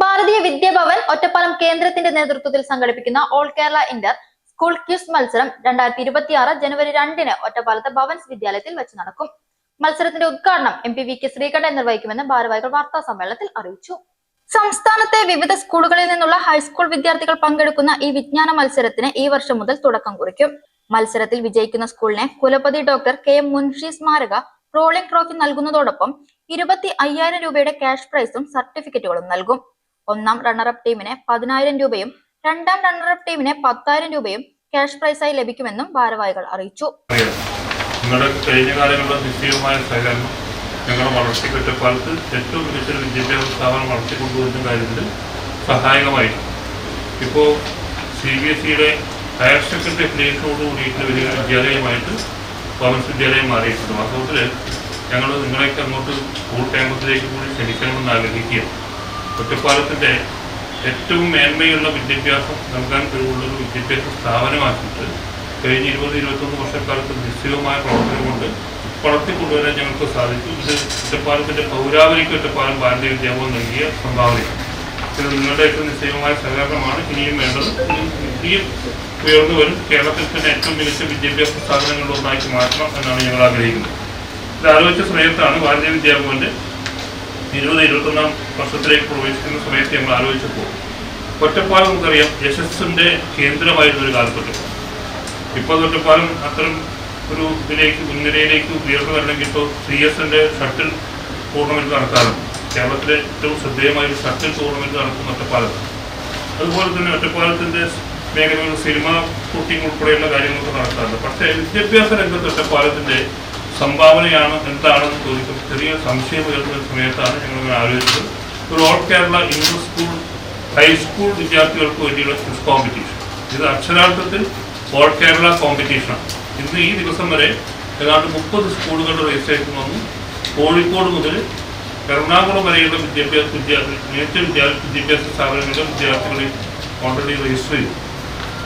ഭാരതീയ വിദ്യാഭവൻ ഒറ്റപ്പാലം കേന്ദ്രത്തിന്റെ നേതൃത്വത്തിൽ സംഘടിപ്പിക്കുന്ന all Kerala inter school quiz മത്സരം രണ്ടായിരത്തി ഇരുപത്തിയാറ് ജനുവരി രണ്ടിന് ഒറ്റപ്പാലത്തെ ഭവൻസ് വിദ്യാലയത്തിൽ വെച്ച് നടക്കും. മത്സരത്തിന്റെ ഉദ്ഘാടനം M P V K Sreekandan നിർവഹിക്കുമെന്ന് ഭാരവാഹികൾ വാർത്താ സമ്മേളനത്തിൽ അറിയിച്ചു. സംസ്ഥാനത്തെ വിവിധ സ്കൂളുകളിൽ നിന്നുള്ള ഹൈസ്കൂൾ വിദ്യാർത്ഥികൾ പങ്കെടുക്കുന്ന ഈ വിജ്ഞാന മത്സരത്തിന് ഈ വർഷം മുതൽ തുടക്കം കുറിക്കും. മത്സരത്തിൽ വിജയിക്കുന്ന സ്കൂളിനെ Kulapati doctor K M Munshi സ്മാരക റോളിംഗ് ട്രോഫി നൽകുന്നതോടൊപ്പം ഇരുപത്തി അയ്യായിരം രൂപയുടെ ക്യാഷ് പ്രൈസും സർട്ടിഫിക്കറ്റുകളും നൽകും. ഒന്നാം റണ്ണറപ്പ് ടീമിന് പതിനായിരം രൂപയും രണ്ടാം റണ്ണറപ്പ് ടീമിന് പത്തായിരം രൂപയും ക്യാഷ് പ്രൈസായി ലഭിക്കുമെന്നും ഭാരവാഹികൾ അറിയിച്ചു. അറിയാം നിങ്ങളുടെ കഴിഞ്ഞ ഏറ്റവും മികച്ച ഇപ്പോൾ സി ബി എസ് സിയുടെ ഹയർ സെക്കൻഡറി അഫിലിയേഷനോട് കൂടിയിട്ടുള്ള വലിയ വിദ്യാലയമായിട്ട് ഭവൻസ് വിദ്യാലയം മാറിയിട്ടുണ്ട്. വാസ്തവത്തിൽ ഞങ്ങൾ നിങ്ങളെയൊക്കെ അങ്ങോട്ട് സ്കൂൾ ക്യാമ്പസിലേക്ക് കൂടി ക്ഷണിക്കണമെന്ന് ആഗ്രഹിക്കുകയാണ്. ഒറ്റപ്പാലത്തിന്റെ ഏറ്റവും മേന്മയുള്ള വിദ്യാഭ്യാസം നൽകാൻ കഴിവുള്ള ഒരു വിദ്യാഭ്യാസ സ്ഥാപനമാക്കിയിട്ട് കഴിഞ്ഞ ഇരുപത് ഇരുപത്തൊന്ന് വർഷക്കാലത്ത് നിശ്ചയമായ പ്രവർത്തനം കൊണ്ട് വളർത്തിക്കൊണ്ടുവരാൻ ഞങ്ങൾക്ക് സാധിച്ചു. ഇത് ഒറ്റപ്പാലത്തിന്റെ പൗരാവലിക്ക് ഒറ്റപ്പാലം ഭാരതീയ വിദ്യാഭ്യാസം നൽകിയ സംഭാവനയാണ്. ഇത് നിങ്ങളുടെയൊക്കെ നിശ്ചയമായ സഹകരണമാണ്. ഇനിയും വേണ്ടത് ഇനിയും ഉയർന്നു വരും. കേരളത്തിൽ തന്നെ ഏറ്റവും മികച്ച വിദ്യാഭ്യാസ സ്ഥാപനങ്ങളിൽ ഒന്നാക്കി മാറ്റണം എന്നാണ് ഞങ്ങൾ ആഗ്രഹിക്കുന്നത്. ഇത് ആലോചിച്ച സമയത്താണ് ഭാരതീയ വിദ്യാഭവന്റെ ഇരുപത് ഇരുപത്തൊന്നാം വർഷത്തിലേക്ക് പ്രവേശിക്കുന്ന സമയത്ത് നമ്മൾ ആലോചിച്ചപ്പോൾ ഒറ്റപ്പാലം നമുക്കറിയാം യശസ്സിന്റെ കേന്ദ്രമായിരുന്ന ഒരു കാലഘട്ടം. ഇപ്പോൾ ഒറ്റപ്പാലം അത്തരം ഒരു ഇതിലേക്ക് മുൻനിരയിലേക്ക് ഉയർന്നു വരണമെങ്കിൽ ഇപ്പോൾ സി എസിന്റെ ഷട്ടിൽ ടൂർണമെന്റ് നടത്താറുണ്ട്. കേരളത്തിലെ ഏറ്റവും ശ്രദ്ധേയമായ ഒരു ഷട്ടിൽ ടൂർണമെന്റ് നടക്കുന്ന ഒറ്റപ്പാലത്താണ് അതുപോലെ തന്നെ ഒറ്റപ്പാലത്തിന്റെ മേഖലകളിൽ സിനിമ ഷൂട്ടിംഗ് ഉൾപ്പെടെയുള്ള കാര്യങ്ങളൊക്കെ നടത്താറുണ്ട്. പക്ഷേ വിദ്യാഭ്യാസ രംഗത്ത് ഒറ്റപ്പാലത്തിന്റെ സംഭാവനയാണ് എന്താണെന്ന് ചോദിക്കും. ചെറിയ സംശയം ഉയർന്ന സമയത്താണ് ഞങ്ങൾ ആലോചിച്ചത്. ഒരു all Kerala inter school high school വിദ്യാർത്ഥികൾക്ക് വേണ്ടിയുള്ള ക്വിസ് കോമ്പറ്റീഷൻ ഇത് അക്ഷരാർത്ഥത്തിൽ ഓൾ കേരള കോമ്പറ്റീഷനാണ് ഇന്ന് ഈ ദിവസം വരെ ഏതാണ്ട് മുപ്പത് സ്കൂളുകളുടെ രജിസ്ട്രേഷൻ വന്നു. കോഴിക്കോട് മുതൽ എറണാകുളം വരെയുള്ള വിദ്യാഭ്യാസ വിദ്യാഭ്യാസ വിദ്യാഭ്യാസ സ്ഥാപനങ്ങളിലെ വിദ്യാർത്ഥികളെ ഓൾറെഡി രജിസ്റ്റർ ചെയ്തു.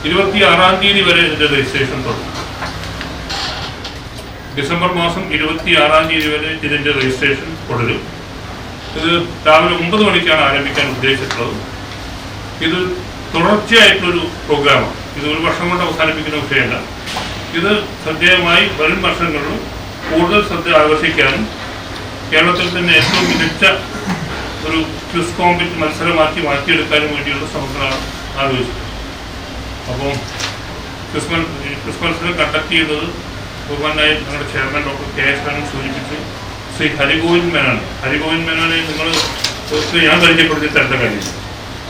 ഇരുപത്തി ആറാം തീയതി വരെ ഇതിന്റെ രജിസ്ട്രേഷൻ തുടങ്ങും. ഡിസംബർ മാസം ഇരുപത്തി ആറാം തീയതി വരെ ഇതിന്റെ രജിസ്ട്രേഷൻ തുടരും. ഇത് രാവിലെ ഒമ്പത് മണിക്കാണ് ആരംഭിക്കാൻ ഉദ്ദേശിച്ചിട്ടുള്ളത്. ഇത് തുടർച്ചയായിട്ടുള്ളൊരു പ്രോഗ്രാമാണ്. ഇത് ഒരു വർഷം കൊണ്ട് അവസാനിപ്പിക്കുന്ന വിഷയമല്ല. ഇത് ശ്രദ്ധേയമായി വരും വർഷങ്ങളിലും കൂടുതൽ ശ്രദ്ധ ആകർഷിക്കാനും കേരളത്തിൽ തന്നെ ഏറ്റവും മികച്ച ഒരു ക്വിസ് കോമ്പറ്റ് മത്സരമാക്കി മാറ്റിയെടുക്കാനും വേണ്ടിയുള്ള ശ്രമങ്ങളാണ് ആലോചിച്ചത്. അപ്പോൾ ക്രിസ്മസ് ക്രിസ്മസിനെ കണ്ടക്ട് ചെയ്യുന്നത് ബഹുമാനായ ഞങ്ങളുടെ chairman doctor K S Menon സൂചിപ്പിച്ചു. ശ്രീ ഹരിഗോവിന്ദ് മേനോൻ. ഹരിഗോവിന്ദ് മേനോനെ നിങ്ങൾ ഞാൻ പരിചയപ്പെടുത്തി തരേണ്ട കാര്യം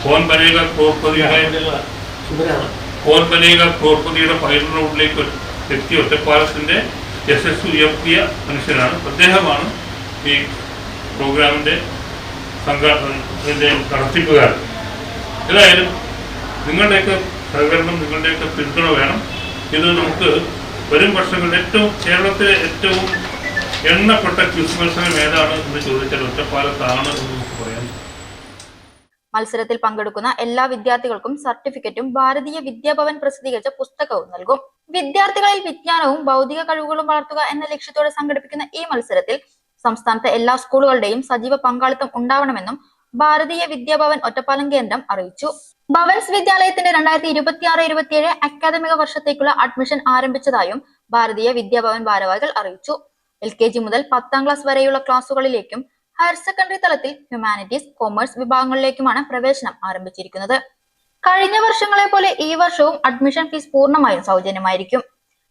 കോൻ ബനേക ക്രോർപതിയുടെ കോൻ ബനേക ക്രോർപതിയുടെ ഫൈനൽ റൗണ്ടിലേക്ക് എത്തിയ എസ് യശസ് ഉയർത്തിയ മനുഷ്യനാണ്. അദ്ദേഹമാണ് ഈ പ്രോഗ്രാമിന്റെ സംഘാടനത്തിന്റെ നടത്തിപ്പുകാരൻ. ഏതായാലും നിങ്ങളുടെയൊക്കെ സഹകരണം നിങ്ങളുടെയൊക്കെ പിന്തുണ വേണം. ഇത് നമുക്ക് വരും വർഷങ്ങളിൽ ഏറ്റവും കേരളത്തിലെ ഏറ്റവും എണ്ണപ്പെട്ട ക്വിസ് മത്സരം ഏതാണ് എന്ന് ചോദിച്ചാൽ ഒറ്റപ്പാലത്താണ് എന്ന് നമുക്ക് പറയാൻ മത്സരത്തിൽ പങ്കെടുക്കുന്ന എല്ലാ വിദ്യാർത്ഥികൾക്കും സർട്ടിഫിക്കറ്റും ഭാരതീയ വിദ്യാഭവൻ പ്രസിദ്ധീകരിച്ച പുസ്തകവും നൽകും. വിദ്യാർത്ഥികളിൽ വിജ്ഞാനവും ഭൗതിക കഴിവുകളും വളർത്തുക എന്ന ലക്ഷ്യത്തോടെ സംഘടിപ്പിക്കുന്ന ഈ മത്സരത്തിൽ സംസ്ഥാനത്തെ എല്ലാ സ്കൂളുകളുടെയും സജീവ പങ്കാളിത്തം ഉണ്ടാവണമെന്നും ഭാരതീയ വിദ്യാഭവൻ ഒറ്റപ്പാലം കേന്ദ്രം അറിയിച്ചു. ഭവൻസ് വിദ്യാലയത്തിന്റെ രണ്ടായിരത്തി ഇരുപത്തിയാറ് ഇരുപത്തിയേഴ് അക്കാദമിക വർഷത്തേക്കുള്ള അഡ്മിഷൻ ആരംഭിച്ചതായും ഭാരതീയ വിദ്യാഭവൻ ഭാരവാഹികൾ അറിയിച്ചു. എൽ കെ ജി മുതൽ പത്താം ക്ലാസ് വരെയുള്ള ക്ലാസുകളിലേക്കും ഹയർ സെക്കൻഡറി തലത്തിൽ ഹ്യൂമാനിറ്റീസ് കൊമേഴ്സ് വിഭാഗങ്ങളിലേക്കുമാണ് പ്രവേശനം ആരംഭിച്ചിരിക്കുന്നത്. കഴിഞ്ഞ വർഷങ്ങളെ പോലെ ഈ വർഷവും അഡ്മിഷൻ ഫീസ് പൂർണമായും സൗജന്യമായിരിക്കും.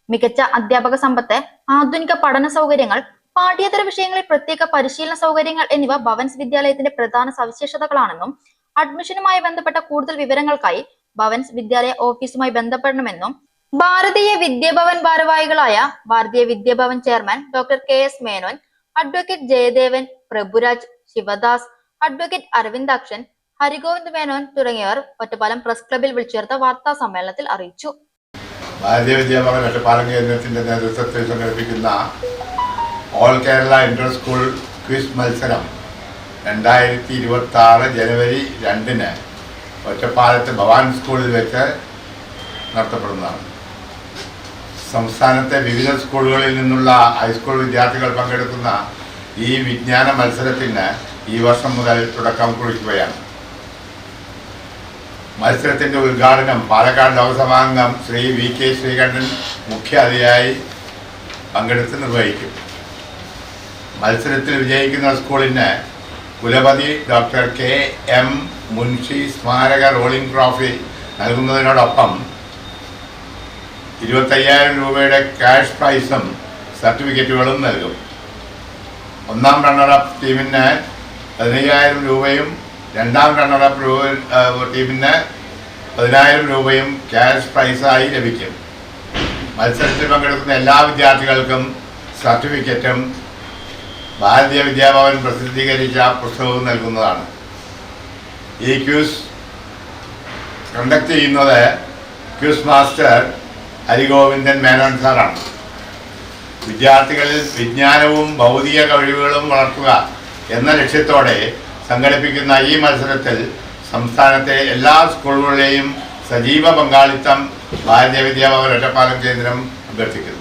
മികച്ച അധ്യാപക സമ്പത്ത് ആധുനിക പഠന സൗകര്യങ്ങൾ പാഠ്യേതര വിഷയങ്ങളിൽ പ്രത്യേക പരിശീലന സൗകര്യങ്ങൾ എന്നിവ ഭവൻസ് വിദ്യാലയത്തിന്റെ പ്രധാന സവിശേഷതകളാണെന്നും അഡ്മിഷനുമായി ബന്ധപ്പെട്ട കൂടുതൽ വിവരങ്ങൾക്കായി ഭവൻസ് വിദ്യാലയ ഓഫീസുമായി ബന്ധപ്പെടണമെന്നും ഭാരതീയ വിദ്യാഭവൻ ഭാരവാഹികളായ Bharatiya Vidyabhavan chairman doctor K S Menon advocate Jayadevan Prabhuraj Shivadas advocate Aravindakshan Harigovind Menon തുടങ്ങിയവർ ഒറ്റപ്പാലം പ്രസ് ക്ലബിൽ വിളിച്ചേർത്ത വാർത്താ സമ്മേളനത്തിൽ അറിയിച്ചു. ഭാരതീയ വിദ്യാഭവൻ ഒറ്റപ്പാലം കേന്ദ്രത്തിന്റെ നേതൃത്വത്തിൽ സംഘടിപ്പിക്കുന്ന all Kerala inter school quiz മത്സരം രണ്ടായിരത്തി ഇരുപത്തി ആറ് ജനുവരി രണ്ടിന് ഒറ്റപ്പാലത്ത് ഭവാൻ സ്കൂളിൽ വെച്ച് നടത്തപ്പെടുന്നതാണ്. സംസ്ഥാനത്തെ വിവിധ സ്കൂളുകളിൽ നിന്നുള്ള ഹൈസ്കൂൾ വിദ്യാർത്ഥികൾ പങ്കെടുക്കുന്ന ഈ വിജ്ഞാന മത്സരത്തിന് ഈ വർഷം മുതൽ തുടക്കം കുറിക്കുകയാണ്. മത്സരത്തിന്റെ ഉദ്ഘാടനം പാലക്കാട് ലോകസഭാംഗം ശ്രീ വി കെ ശ്രീകണ്ഠൻ മുഖ്യാതിഥിയായി പങ്കെടുത്ത് നിർവഹിക്കും. മത്സരത്തിൽ വിജയിക്കുന്ന സ്കൂളിന് Kulapati doctor K M Munshi സ്മാരക റോളിംഗ് ട്രോഫി നൽകുന്നതിനോടൊപ്പം ഇരുപത്തയ്യായിരം രൂപയുടെ ക്യാഷ് പ്രൈസും സർട്ടിഫിക്കറ്റുകളും നൽകും. ഒന്നാം റണ്ണറപ്പ് ടീമിന് പതിനയ്യായിരം രൂപയും രണ്ടാം റണ്ണറപ്പ് ടീമിന് പതിനായിരം രൂപയും ക്യാഷ് പ്രൈസായി ലഭിക്കും. മത്സരത്തിൽ പങ്കെടുക്കുന്ന എല്ലാ വിദ്യാർത്ഥികൾക്കും സർട്ടിഫിക്കറ്റും ഭാരതീയ വിദ്യാഭവൻ പ്രസിദ്ധീകരിച്ച പുസ്തകവും നൽകുന്നതാണ്. ഈ ക്യൂസ് കണ്ടക്ട് ചെയ്യുന്നത് ക്യൂസ് മാസ്റ്റർ ഹരിഗോവിന്ദൻ മേനോൻ സാറാണ്. വിദ്യാർത്ഥികളിൽ വിജ്ഞാനവും ഭൗതിക കഴിവുകളും വളർത്തുക എന്ന ലക്ഷ്യത്തോടെ സംഘടിപ്പിക്കുന്ന ഈ മത്സരത്തിൽ സംസ്ഥാനത്തെ എല്ലാ സ്കൂളുകളിലെയും സജീവ പങ്കാളിത്തം ഭാരതീയ വിദ്യാഭവൻ ഒറ്റപ്പാലം കേന്ദ്രം അഭ്യർത്ഥിക്കുന്നു.